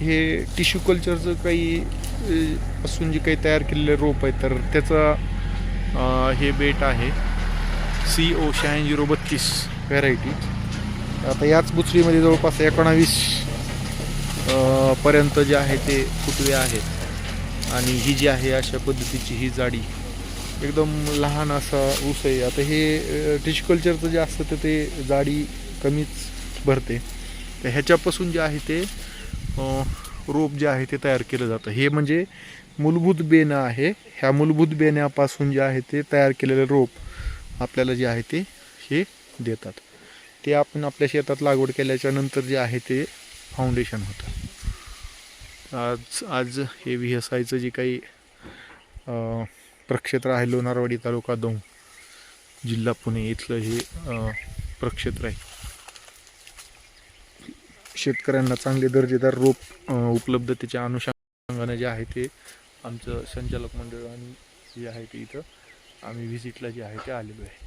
हे टिश्यू कल्चरचं काही असून जे काही तयार केलेले रोप आहे तर त्याचा हे बेट आहे. सी ओ शहाऐंशी झिरो बत्तीस. व्हरायटी आता याच बुचडीमध्ये जवळपास एकोणावीस पर्यंत जे आहे ते फुटवे आहेत. आणि ही जी आहे अशा पद्धतीची ही जाडी. एकदम लहान असा ऊस आहे. आता हे टिश्यू कल्चरचं जे असतं तर ते जाडी कमीच भरते. तर ह्याच्यापासून जे आहे ते रोप जे आहे ते तयार केलं जातं. हे म्हणजे मूलभूत बेणं आहे. ह्या मूलभूत बेण्यापासून जे आहे ते तयार केलेलं रोप आपल्याला जे आहे ते हे देतात. ते आपण आपल्या शेतात लागवड केल्याच्यानंतर जे आहे ते फाउंडेशन होतं. आज आज हे व्ही एस आयचं जे काही प्रक्षेत्र आहे लोणारवाडी तालुका दौंड जिल्हा पुणे इथलं हे प्रक्षेत्र आहे. शेतकऱ्यांना चांगले दर्जेदार रोप उपलब्धतेच्या अनुषंगाने जे आहे ते आमचं संचालक मंडळ आणि जे आहे ते इथं. आम्ही व्हिजिटला जे आहे ते आलेलो आहे.